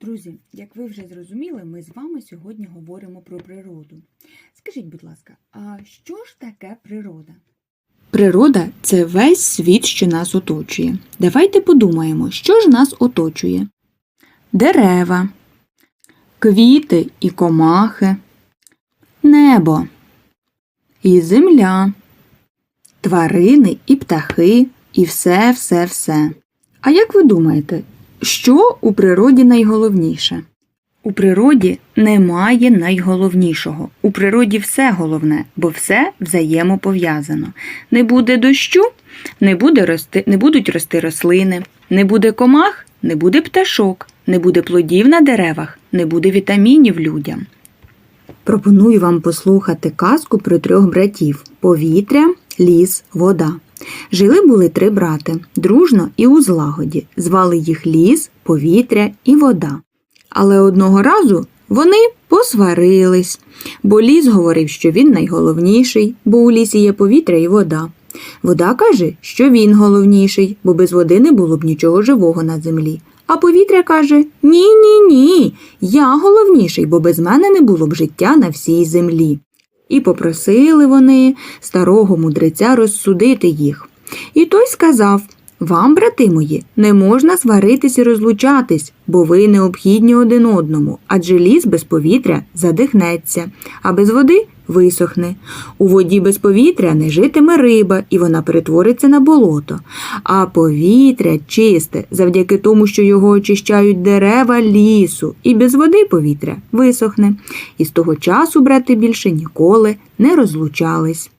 Друзі, як ви вже зрозуміли, ми з вами сьогодні говоримо про природу. Скажіть, будь ласка, а що ж таке природа? Природа це весь світ, що нас оточує. Давайте подумаємо, що ж нас оточує: дерева, квіти і комахи, небо і земля, тварини і птахи, і все, все, все. А як ви думаєте, що у природі найголовніше? У природі немає найголовнішого. У природі все головне, бо все взаємопов'язано. Не буде дощу, не, буде рости, не будуть рости рослини, не буде комах, не буде пташок, не буде плодів на деревах, не буде вітамінів людям. Пропоную вам послухати казку про трьох братів повітря, ліс, вода. Жили були три брати дружно і у злагоді. Звали їх ліс, повітря і вода. Але одного разу вони посварились, бо ліс говорив, що він найголовніший, бо у лісі є повітря і вода. Вода каже, що він головніший, бо без води не було б нічого живого на землі. А повітря каже: Ні, ні, ні, я головніший, бо без мене не було б життя на всій землі. І попросили вони старого мудреця розсудити їх. І той сказав Вам, брати мої, не можна сваритись і розлучатись, бо ви необхідні один одному, адже ліс без повітря задихнеться, а без води висохне. У воді без повітря не житиме риба, і вона перетвориться на болото. А повітря чисте завдяки тому, що його очищають дерева лісу, і без води повітря висохне. І з того часу брати більше ніколи не розлучались.